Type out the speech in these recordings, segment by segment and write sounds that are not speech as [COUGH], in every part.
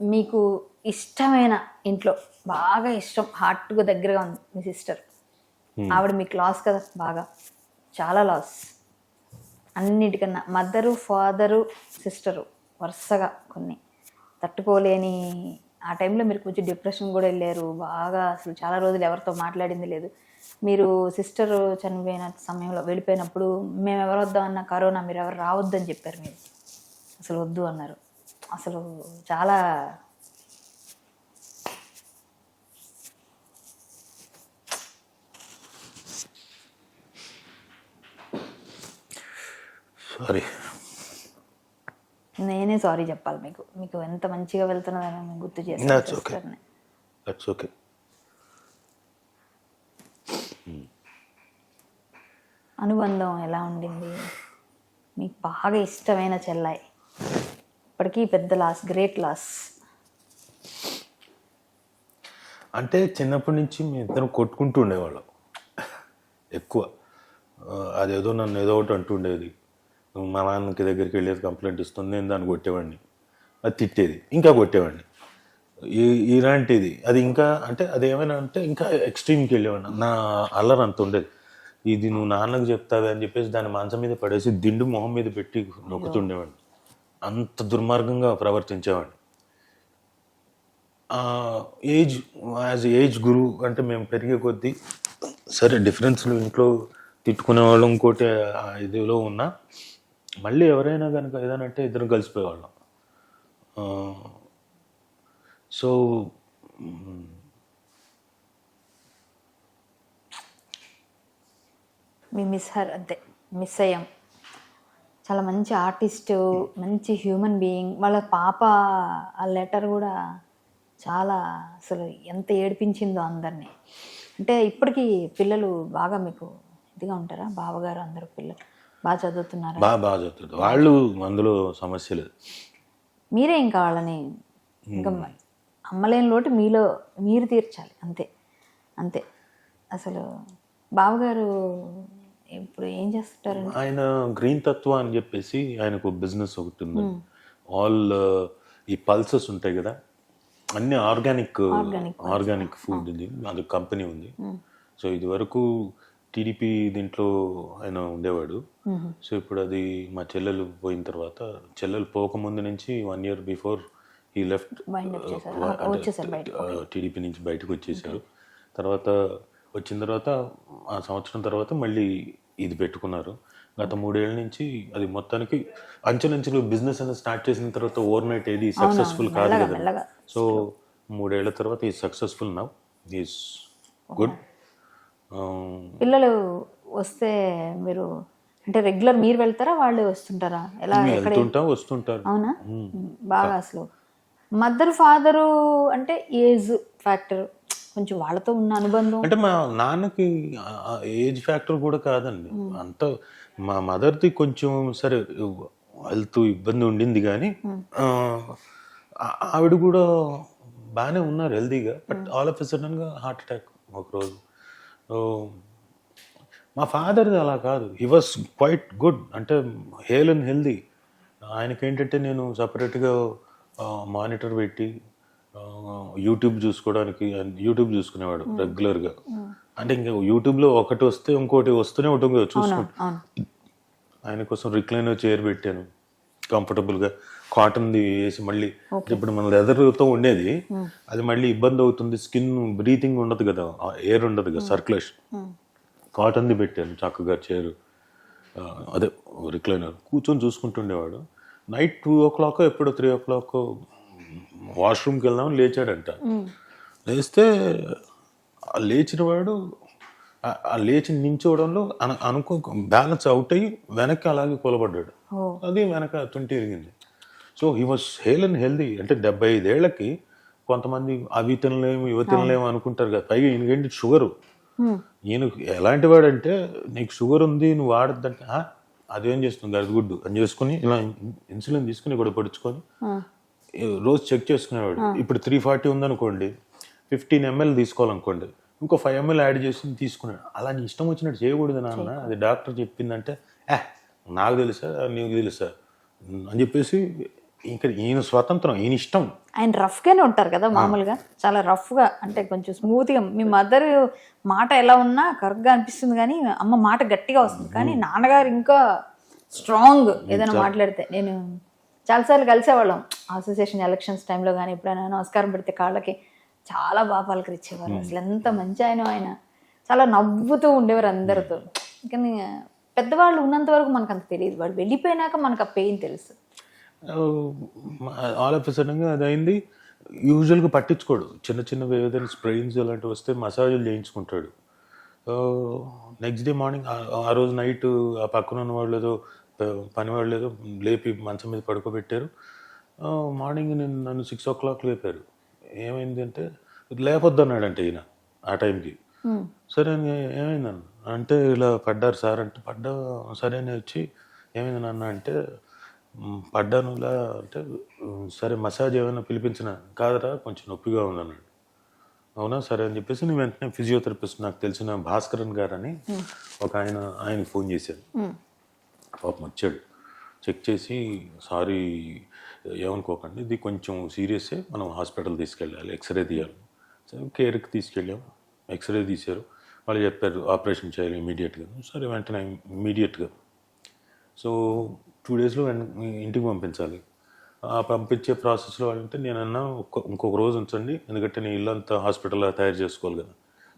మీకు ఇష్టమైన ఇంట్లో బాగా ఇష్టం హార్ట్కు దగ్గరగా ఉంది మీ సిస్టర్. ఆవిడ మీకు లాస్ కదా బాగా. చాలా లాస్ అన్నిటికన్నా మదరు ఫాదరు సిస్టరు వరుసగా కొన్ని. తట్టుకోలేని ఆ టైంలో మీరు కొంచెం డిప్రెషన్ కూడా వెళ్ళారు. బాగా అసలు చాలా రోజులు ఎవరితో మాట్లాడింది లేదు. మీరు సిస్టర్ చనిపోయిన సమయంలో వెళ్ళిపోయినప్పుడు మేము ఎవరు వద్దామన్నా కరోనా మీరు ఎవరు రావద్దని చెప్పారు మీరు. అసలు వద్దు అన్నారు. అసలు చాలా సారీ నేనే సారీ చెప్పాలి మీకు. మీకు ఎంత మంచిగా వెళ్తున్నదని గుర్తు చేస్తాను. ఓకే అనుబంధం ఎలా ఉండింది? మీకు బాగా ఇష్టమైన చెల్లాయి. ఇప్పటికీ పెద్ద లాస్ గ్రేట్ లాస్. అంటే చిన్నప్పటి నుంచి మేము ఇద్దరం కొట్టుకుంటూ ఉండేవాళ్ళం. ఎక్కువ. అదేదో నన్ను ఏదో ఒకటి అంటుండేది. మా నాన్నకి దగ్గరికి వెళ్ళేది కంప్లైంట్ ఇస్తుంది నేను దాన్ని కొట్టేవాడిని. అది తిట్టేది. ఇంకా కొట్టేవాడిని. ఈ ఇలాంటిది. అది ఇంకా అంటే అది ఏమైనా అంటే ఇంకా ఎక్స్ట్రీమ్కి వెళ్ళేవాడిని. నా అల్లరి అంత ఉండేది. ఇది నువ్వు నాన్నకు చెప్తావే అని చెప్పేసి దాని మంచం మీద పడేసి దిండు మొహం మీద పెట్టి నొక్కుతుండేవాడిని. అంత దుర్మార్గంగా ప్రవర్తించేవాడిని. ఏజ్ యాజ్ ఏజ్ గురువు అంటే మేము పెరిగే కొద్దీ సరే డిఫరెన్స్లు ఇంట్లో తిట్టుకునే వాళ్ళం ఇంకోటి ఆ ఇదిలో ఉన్నా మళ్ళీ ఎవరైనా కనుక ఏదైనా అంటే ఇద్దరం కలిసిపోయేవాళ్ళం. సో మీ మిస్ హర్ అంతే మిస్ అయ్యాం. చాలా మంచి ఆర్టిస్ట్ మంచి హ్యూమన్ బీయింగ్. వాళ్ళ పాప ఆ లెటర్ కూడా చాలా అసలు ఎంత ఏడిపించిందో అందరినీ. అంటే ఇప్పటికీ పిల్లలు బాగా మీకు ఇదిగా ఉంటారా? బావగారు అందరూ పిల్లలు బాగా చదువుతున్నారా? బాగా బాగా చదువుతుంది వాళ్ళు అందులో సమస్య లేదు. మీరే ఇంకా వాళ్ళని ఇంకా అమ్మలేని లోటు మీలో మీరు తీర్చాలి. అంతే. అంతే. అసలు బావగారు ఇప్పుడు ఏం చేస్తుంటారండి? ఆయన గ్రీన్ తత్వ అని చెప్పేసి ఆయనకు బిజినెస్ ఒకటి ఉంది ఆల్ ఈ పల్సెస్ ఉంటాయి కదా అన్ని ఆర్గానిక్ ఆర్గానిక్ ఫుడ్ ఇది అది కంపెనీ ఉంది. సో ఇది వరకు టీడీపీ దీంట్లో ఆయన ఉండేవాడు. సో ఇప్పుడు అది మా చెల్లెలు పోయిన తర్వాత చెల్లెలు పోకముందు నుంచి one year before he left. TDP నుంచి బయటకు వచ్చేసారు. తర్వాత వచ్చిన తర్వాత ఆ సంవత్సరం తర్వాత మళ్ళీ ఇది పెట్టుకున్నారు. గత మూడేళ్ళ నుంచి అది మొత్తానికి అంచెలంచెలు బిజినెస్ అనేది స్టార్ట్ చేసిన తర్వాత ఓవర్ నైట్ ఏది సక్సెస్ఫుల్ కాదు కదా. సో మూడేళ్ళ తర్వాత ఈ సక్సెస్ఫుల్ నవ్ ఈస్ గుడ్ పిల్లలు వస్తే మీరు అంటే రెగ్యులర్ మీరు వెళ్తారా వాళ్ళు వస్తుంటారా? ఎలా వెళ్తుంటా వస్తుంటారు. అవునా? బాగా అసలు. మదర్ ఫాదరు అంటే ఏజ్ ఫ్యాక్టర్ కొంచెం వాళ్ళతో ఉన్న అనుబంధం. అంటే మా నాన్నకి ఏజ్ ఫ్యాక్టర్ కూడా కాదండి. అంత మా మదర్ది కొంచెం సరే హెల్త్ ఇబ్బంది ఉండింది కానీ ఆవిడ కూడా బాగానే ఉన్నారు హెల్తీగా. బట్ ఆల్ ఆఫ్ సడన్గా హార్ట్ అటాక్ ఒకరోజు. మా ఫాదర్ది అలా కాదు. He was quite good. అంటే హేల్ అండ్ హెల్దీ ఆయనకి ఏంటంటే నేను సపరేట్గా మానిటర్ పెట్టి యూట్యూబ్ చూసుకోవడానికి యూట్యూబ్ చూసుకునేవాడు రెగ్యులర్గా. అంటే ఇంకా యూట్యూబ్లో ఒకటి వస్తే ఇంకోటి వస్తూనే ఉంటుంది కదా చూసుకుంటూ. ఆయన కోసం రిక్లైనర్ చైర్ పెట్టాను. కంఫర్టబుల్గా. కాటన్ది వేసి మళ్ళీ ఇప్పుడు మన లెదర్తో ఉండేది. అది మళ్ళీ ఇబ్బంది అవుతుంది. స్కిన్ బ్రీతింగ్ ఉండదు కదా. ఎయిర్ ఉండదు కదా సర్క్యులేషన్. కాటన్ది పెట్టాను చక్కగా చైర్. అదే రిక్లైనర్. కూర్చొని చూసుకుంటుండేవాడు. నైట్ టూ ఓ క్లాక్ ఎప్పుడో త్రీ ఓ క్లాక్ వాష్రూమ్కి వెళ్దామని లేచాడంట. లేస్తే ఆ లేచిన వాడు ఆ- లేచి నించోవడంలో అను అనుకో బ్యాలెన్స్ అవుట్ అయ్యి వెనక్కి అలాగే కూలబడ్డాడు. అది వెనక ట్వంటీ ఇరిగింది so he was hale and healthy. అంటే డెబ్బై ఐదేళ్ళకి కొంతమంది అవి తినలేము ఇవి తినలేము అనుకుంటారు కదా పైగా ఈయనకేంటి షుగరు. ఈయన ఎలాంటి వాడంటే నీకు షుగర్ ఉంది నువ్వు వాడద్దంటే "ఆ, అదేం చేస్తుంది? గడిగుడ్డు అని చేసుకుని ఇలా ఇన్సులిన్ తీసుకుని ఇక్కడ పడుచుకొని రోజు చెక్ చేసుకునేవాడు. ఇప్పుడు త్రీ ఫార్టీ ఉందనుకోండి ఫిఫ్టీన్ ఎంఎల్ తీసుకోవాలనుకోండి ఇంకో ఫైవ్ ఎంఎల్ యాడ్ చేసి తీసుకున్నాడు. అలా నీ ఇష్టం వచ్చినట్టు చేయకూడదు నాన్న. అది డాక్టర్ చెప్పిందంటే ఏ నాకు తెలుసా నీకు తెలుసా అని చెప్పేసి ఇంకా ఈయన స్వతంత్రం ఈయన ఇష్టం. ఆయన రఫ్గానే ఉంటారు కదా మామూలుగా. చాలా రఫ్గా అంటే కొంచెం స్మూత్గా మీ మదర్ మాట ఎలా ఉన్నా కరెక్ట్గా అనిపిస్తుంది కానీ అమ్మ మాట గట్టిగా వస్తుంది. కానీ నాన్నగారు ఇంకా స్ట్రాంగ్ ఏదైనా మాట్లాడితే. నేను చాలాసార్లు కలిసేవాళ్ళం. అసోసియేషన్ ఎలక్షన్స్ టైంలో కానీ ఎప్పుడైనా నమస్కారం పెడితే కాళ్ళకి చాలా బాగా పలకరించేవారు అసలు ఎంత మంచి ఆయన ఆయన. చాలా నవ్వుతూ ఉండేవారు అందరితో. కానీ పెద్దవాళ్ళు ఉన్నంత వరకు మనకు అంత తెలియదు. వాడు వెళ్ళిపోయినాక మనకు ఆ పెయిన్ తెలుసు. ఆల్ ఆఫ్ సడన్గా అది అయింది యూజువల్గా పట్టించుకోడు. చిన్న చిన్న ఏదైనా స్ప్రెయిన్స్ అలాంటివి వస్తే మసాజులు చేయించుకుంటాడు. నెక్స్ట్ డే మార్నింగ్ ఆ రోజు నైట్ ఆ పక్కన ఉన్న వాళ్ళు ఏదో ప- పని వాళ్ళు ఏదో లేపి మంచం మీద పడుకోబెట్టారు. మార్నింగ్ నేను నన్ను సిక్స్ ఓ క్లాక్ లేపారు. ఏమైంది అంటే లేపొద్దు అన్నాడంటే ఈయన ఆ టైంకి. సరే అని ఏమైందన్న అంటే ఇలా పడ్డారు సార్ అంటే పడ్డా సరే అని వచ్చి ఏమైంది నాన్న అంటే "మ్, పడ్డాను ఇలా అంటే "ఉమ్, సరే మసాజ్ ఏమైనా పిలిపించిన కాదరా కొంచెం నొప్పిగా ఉందన్నాడు అవునా సరే అని చెప్పేసి నేను వెంటనే ఫిజియోథెరపిస్ట్ నాకు తెలిసిన భాస్కరన్ గారు అని ఒక ఆయన ఆయనకి ఫోన్ చేశాను. పాపం వచ్చాడు. చెక్ చేసి సారీ ఏమనుకోకండి ఇది కొంచెం సీరియసే మనం హాస్పిటల్ తీసుకెళ్ళాలి ఎక్స్రే తీయాలి. సరే కేర్కి తీసుకెళ్ళాము ఎక్స్రే తీశారు. వాళ్ళు చెప్పారు ఆపరేషన్ చేయాలి ఇమీడియట్గా. సరే వెంటనే ఇమీడియట్గా. సో టూ డేస్లో ఇంటికి పంపించాలి. ఆ పంపించే ప్రాసెస్లో అంటే నేనన్నా ఒక్క ఇంకొక రోజు ఉంచండి ఎందుకంటే నేను ఇల్లు అంతా హాస్పిటల్లో తయారు చేసుకోవాలి కదా.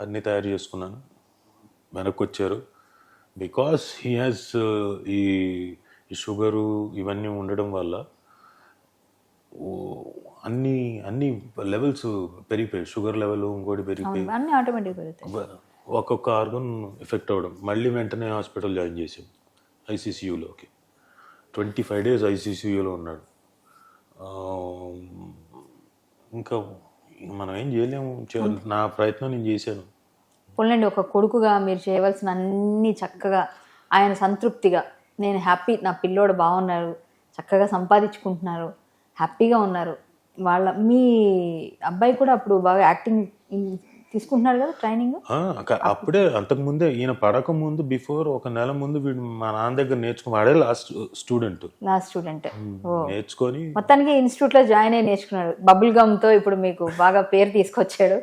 అన్నీ తయారు చేసుకున్నాను. వెనక్కి వచ్చారు. బికాస్ హీ హ్యాస్ ఈ షుగరు ఇవన్నీ ఉండడం వల్ల అన్ని అన్ని లెవెల్స్ పెరిగిపోయాయి. షుగర్ లెవెల్ ఇంకోటి పెరిగిపోయి అన్నీ ఆటోమేటిక్ పెరుగుతాయి. ఒక- ఒక్కొక్క ఆర్గన్ ఎఫెక్ట్ అవ్వడం మళ్ళీ వెంటనే హాస్పిటల్ జాయిన్ చేసాం ఐసీసీయూలోకి ట్వంటీ ఫైవ్ డేస్ ఐసీసీయూలో ఉన్నాడు. ఇంకా మనం ఏం చేయలేము. నా ప్రయత్నం నేను చేశాను. పోలండి ఒక కొడుకుగా మీరు చేయవలసిన అన్ని చక్కగా ఆయన సంతృప్తిగా నేను హ్యాపీ నా పిల్లోడు బాగున్నారు చక్కగా సంపాదించుకుంటున్నారు హ్యాపీగా ఉన్నారు. వాళ్ళ మీ అబ్బాయి కూడా అప్పుడు బాగా యాక్టింగ్ తీసుకుంటున్నారు కదా ట్రైనింగ్? అప్పుడే అంతకుముందే ఈయన పడక ముందు బిఫోర్ ఒక నెల ముందు వీడు మా నాన్న దగ్గర నేర్చుకుని వాడే లాస్ట్ స్టూడెంట్. Last student. నేర్చుకొని మొత్తానికి ఇన్స్టిట్యూట్లో జాయిన్ అయ్యి నేర్చుకున్నాడు. బబుల్ గమ్తో ఇప్పుడు మీకు బాగా పేరు తీసుకొచ్చాడు.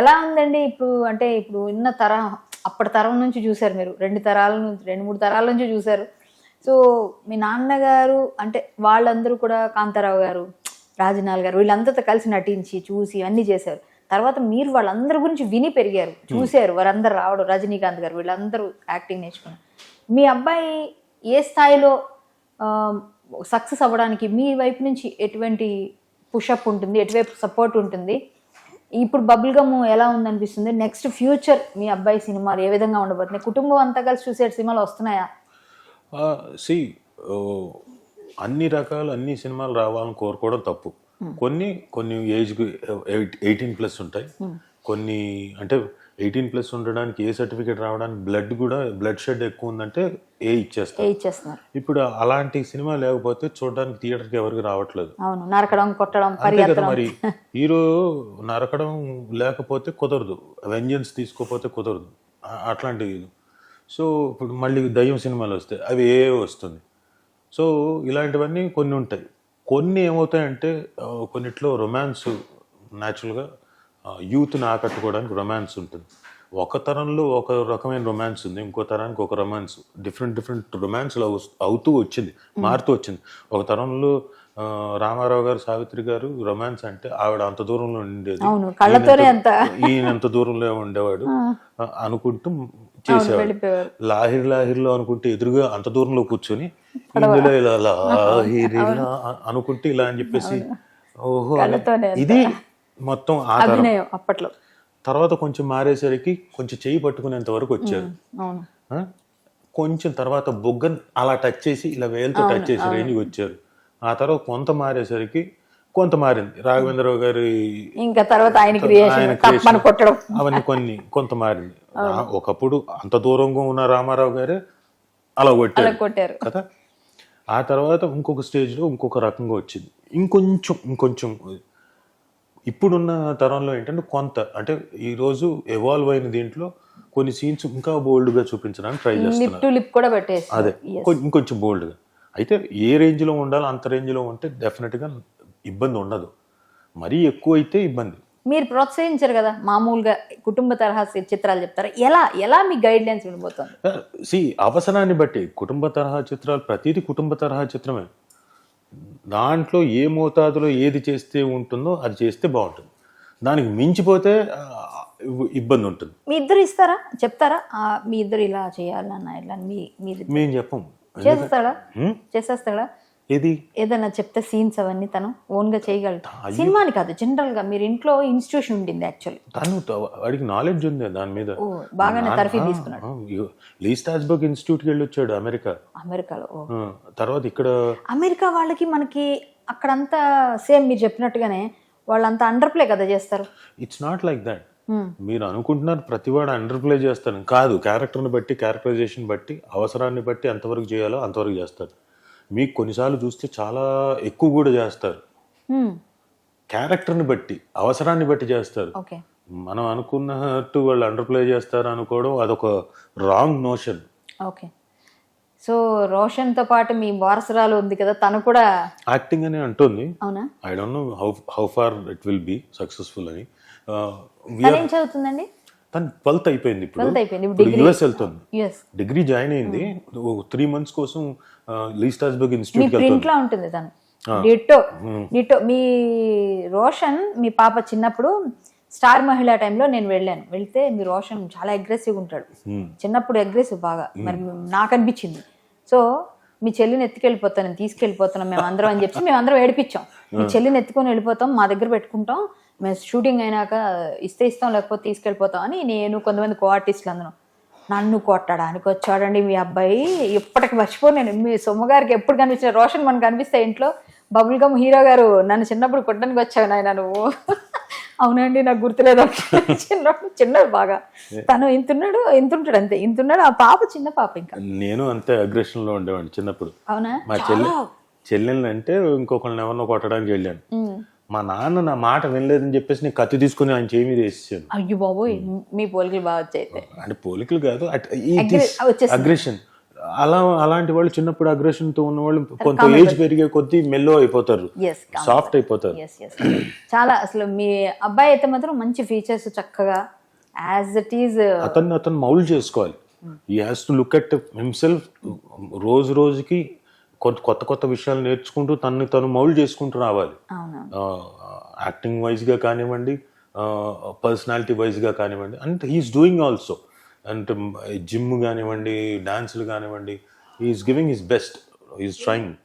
ఎలా ఉందండి ఇప్పుడు అంటే ఇప్పుడు ఉన్న తరం అప్పటి తరం నుంచి చూశారు మీరు. రెండు తరాల నుంచి రెండు మూడు తరాల నుంచి చూశారు. సో మీ నాన్నగారు అంటే వాళ్ళందరూ కూడా కాంతారావు గారు రాజనాల్ గారు వీళ్ళందరితో కలిసి నటించి చూసి అన్నీ చేశారు. తర్వాత మీరు వాళ్ళందరి గురించి విని పెరిగారు. చూశారు. వారందరూ రావడం. రజనీకాంత్ గారు వీళ్ళందరూ యాక్టింగ్ నేర్చుకున్నారు. మీ అబ్బాయి ఏ స్థాయిలో సక్సెస్ అవ్వడానికి మీ వైపు నుంచి ఎటువంటి పుషప్ ఉంటుంది? ఎటువైపు సపోర్ట్ ఉంటుంది? ఇప్పుడు బబుల్ గమ్ ఎలా ఉందనిపిస్తుంది? నెక్స్ట్ ఫ్యూచర్ మీ అబ్బాయి సినిమాలు ఏ విధంగా ఉండబోతున్నాయి? కుటుంబం అంతా కలిసి చూసే సినిమాలు వస్తున్నాయా? సి అన్ని రకాలు అన్ని సినిమాలు రావాలని కోరుకోవడం తప్పు. కొన్ని కొన్ని ఏజ్ ఎయిటీన్ ప్లస్ ఉంటాయి. కొన్ని అంటే ఎయిటీన్ ప్లస్ ఉండడానికి ఏ సర్టిఫికేట్ రావడానికి బ్లడ్ కూడా బ్లడ్ షెడ్ ఎక్కువ ఉందంటే ఏ ఇచ్చేస్తారు. ఇప్పుడు అలాంటి సినిమా లేకపోతే చూడడానికి థియేటర్కి ఎవరికి రావట్లేదు. నరకడం కొట్టడం కదా మరి. హీరో నరకడం లేకపోతే కుదరదు. వెంజన్స్ తీసుకోపోతే కుదరదు. అట్లాంటివి సో ఇప్పుడు మళ్ళీ దయ్యం సినిమాలు వస్తాయి అవి ఏ వస్తుంది. సో ఇలాంటివన్నీ కొన్ని ఉంటాయి. కొన్ని ఏమవుతాయంటే కొన్నిట్లో రొమాన్స్ న్యాచురల్గా యూత్ని ఆకట్టుకోవడానికి రొమాన్స్ ఉంటుంది. ఒక తరంలో ఒక రకమైన రొమాన్స్ ఉంది ఇంకో తరానికి ఒక రొమాన్స్ డిఫరెంట్ డిఫరెంట్ రొమాన్స్లు అవుతూ వచ్చింది మారుతూ వచ్చింది. ఒక తరంలో రామారావు గారు సావిత్రి గారు రొమాన్స్ అంటే ఆవిడ అంత దూరంలో ఉండేది. ఈయన ఎంత దూరంలో ఉండేవాడు. అనుకుంటూ చేసేవాడు. లాహిర్ లాహిర్లో అనుకుంటే ఎదురుగా అంత దూరంలో కూర్చొని ఇందులో ఇలా [LAUGHS] లాహిరిలా అనుకుంటే ఇలా అని చెప్పేసి ఓహో ఇది మొత్తం అప్పట్లో. తర్వాత కొంచెం మారేసరికి కొంచెం చేయి పట్టుకునేంత వరకు వచ్చారు? కొంచెం తర్వాత బొగ్గన్ అలా టచ్ చేసి ఇలా వేలతో టచ్ చేసి రేంజ్కి వచ్చారు. ఆ తర్వాత కొంత మారేసరికి కొంత మారింది. రాఘవేంద్రరావు గారి ఇంకా తర్వాత ఆయన అవన్నీ కొన్ని కొంత మారింది. [LAUGHS] ఒకప్పుడు అంత దూరంగా ఉన్న రామారావు గారే అలా కొట్టారు. కదా? ఆ తర్వాత ఇంకొక స్టేజ్లో ఇంకొక రకంగా వచ్చింది. ఇంకొంచెం ఇంకొంచెం ఇప్పుడున్న తరంలో ఏంటంటే కొంత అంటే ఈరోజు ఎవాల్వ్ అయిన దీంట్లో కొన్ని సీన్స్ ఇంకా బోల్డ్గా చూపించడానికి ట్రై చేస్తున్నారు. లిప్ కూడా పెట్టేసి అదే ఇంకొంచెం బోల్డ్గా అయితే ఏ రేంజ్లో ఉండాలో అంత రేంజ్లో ఉంటే డెఫినెట్గా ఇబ్బంది ఉండదు. మరీ ఎక్కువ అయితే ఇబ్బంది. మీరు ప్రోత్సహించరు కదా మామూలుగా కుటుంబ తరహా చిత్రాలు చెప్తారా? ఎలా ఎలా మీ గైడ్ లైన్స్ ఉండిపోతుంది సి అవసరాన్ని బట్టి కుటుంబ తరహా చిత్రాలు ప్రతిదీ కుటుంబ తరహా చిత్రమే. దాంట్లో ఏ మోతాదులో ఏది చేస్తే ఉంటుందో అది చేస్తే బాగుంటుంది. దానికి మించిపోతే ఇబ్బంది ఉంటుంది. మీ ఇద్దరు ఇస్తారా? చెప్తారా? మీ ఇద్దరు ఇలా చేయాలన్న ఇలా మీ మీరు మేము చెప్పం. చేస్తాడా? చేసేస్తాడా? ఏది? ఏదైనా చెప్తే సీన్స్ అవన్నీ తను ఓన్గా చేయగలడు సినిమాని కాదు జనరల్గా మీరు ఇంట్లో ఇన్స్టిట్యూషన్ ఉండింది యాక్చువల్లీ. తను వాడికి నాలెడ్జ్ ఉంది దాని మీద. బాగానే తరఫీ తీసుకున్నాడు. లీ స్టాస్బర్గ్ ఇన్స్టిట్యూట్కి వెళ్ళి వచ్చాడు అమెరికా. అమెరికాలో తర్వాత ఇక్కడ అమెరికా వాళ్ళకి మనకి అక్కడంతా సేమ్ మీరు చెప్పినట్టుగానే వాళ్ళంతా అండర్ ప్లే కదా చేస్తారు. It's not like that. మీరు అనుకుంటున్నారు ప్రతివాడు అండర్ ప్లే చేస్తాను కాదు క్యారెక్టర్ని బట్టి క్యారెక్టరైజేషన్ బట్టి అవసరాన్ని బట్టి ఎంతవరకు చేయాలో అంతవరకు చేస్తారు మీకు కొన్నిసార్లు చూస్తే చాలా ఎక్కువ కూడా చేస్తారు. క్యారెక్టర్ని బట్టి అవసరాన్ని బట్టి చేస్తారు. ఓకే. మనం అనుకున్నట్టు వాళ్ళు అండర్ ప్లే చేస్తారు అనుకోవడం అదొక రాంగ్ నోషన్. ఓకే. సో రోషన్తో పాటు మీ వారసురాలు ఉంది కదా తను కూడా యాక్టింగ్ అని అంటుంది. అవునా? I don't know how how far it will be successful అని. Uh, చదువుతుందండి? తను ట్వెల్త్ అయిపోయింది ఇప్పుడు. యుఎస్ వెళ్తుంది. యుఎస్ డిగ్రీ జాయిన్ అయింది. త్రీ మంత్స్ కోసం లీ స్టాస్బర్గ్ మీ ఇన్స్టిట్యూట్కి ప్రింట్ వెళ్తుంది. లో ఉంటుంది తను. డిట్టో డిట్టో మీ రోషన్ మీ పాప చిన్నప్పుడు స్టార్ మహిళ టైంలో నేను వెళ్ళాను. వెళ్తే మీ రోషన్ చాలా అగ్రెసివ్ ఉంటాడు. Hmm. చిన్నప్పుడు అగ్రెసివ్ బాగా. మరి నాకు అనిపించింది. సో మీ చెల్లిని ఎత్తుకెళ్ళిపోతాను నేను తీసుకెళ్ళిపోతున్నాం మేము అందరం అని చెప్పి మేము అందరం ఏడిపించాం మీ చెల్లిని ఎత్తుకొని వెళ్ళిపోతాం మా దగ్గర పెట్టుకుంటాం. షూటింగ్ అయినాక ఇస్తే ఇస్తాం లేకపోతే తీసుకెళ్ళిపోతాం అని నేను కొంతమంది కో ఆర్టిస్టులు అందరం. నన్ను కొట్టడానికి వచ్చాడండి మీ అబ్బాయి. ఇప్పటికి మర్చిపోను నేను. మీ సొమ్మగారికి ఎప్పుడు కనిపించిన రోషన్ మనకు కనిపిస్తే ఇంట్లో బబుల్ గమ్ హీరో గారు నన్ను చిన్నప్పుడు కొట్టడానికి వచ్చావు నాయన నువ్వు. అవునండి నాకు గుర్తులేదు. చిన్నప్పుడు చిన్నది బాగా. తను ఇంతున్నాడు ఇంతుంటాడు అంతే. ఇంతున్నాడు ఆ పాప చిన్న పాప ఇంకా. నేను అంతే అగ్రెషన్లో ఉండేవాడిని చిన్నప్పుడు. అవునా? మా చెల్లి చెల్లెల్ని అంటే ఇంకొకరిని ఎవరినో కొట్టడానికి వెళ్ళాను. మా నాన్న నా మాట వినలేదని చెప్పేసి నేను కత్తి తీసుకుని ఆయన చేయి మీద వేసేసాను అయ్యో బాబోయ్ మీ పోలికలు బాగా వచ్చాయి అంటే పోలికలు కాదు. అగ్రెషన్ అలా అలాంటి వాళ్ళు చిన్నప్పుడు అగ్రెషన్తో ఉన్న వాళ్ళు కొంత ఏజ్ పెరిగే కొద్దీ మెల్లో అయిపోతారు. సాఫ్ట్ అయిపోతారు. చాలా అసలు మీ అబ్బాయి అయితే మాత్రం మంచి ఫీచర్స్ చక్కగా యాజ్ ఇట్ ఈజ్ అతన్ని అతను మౌల్డ్ చేసుకోవాలి. He has to look at himself రోజు రోజుకి కొత్త కొత్త కొత్త విషయాలు నేర్చుకుంటూ తనని తను మౌల్డ్ చేసుకుంటూ రావాలి. యాక్టింగ్ వైజ్గా కానివ్వండి పర్సనాలిటీ వైజ్గా కానివ్వండి అండ్ హీఈస్ డూయింగ్ ఆల్సో అంటే జిమ్ కానివ్వండి డాన్సులు కానివ్వండి he's giving his best is trying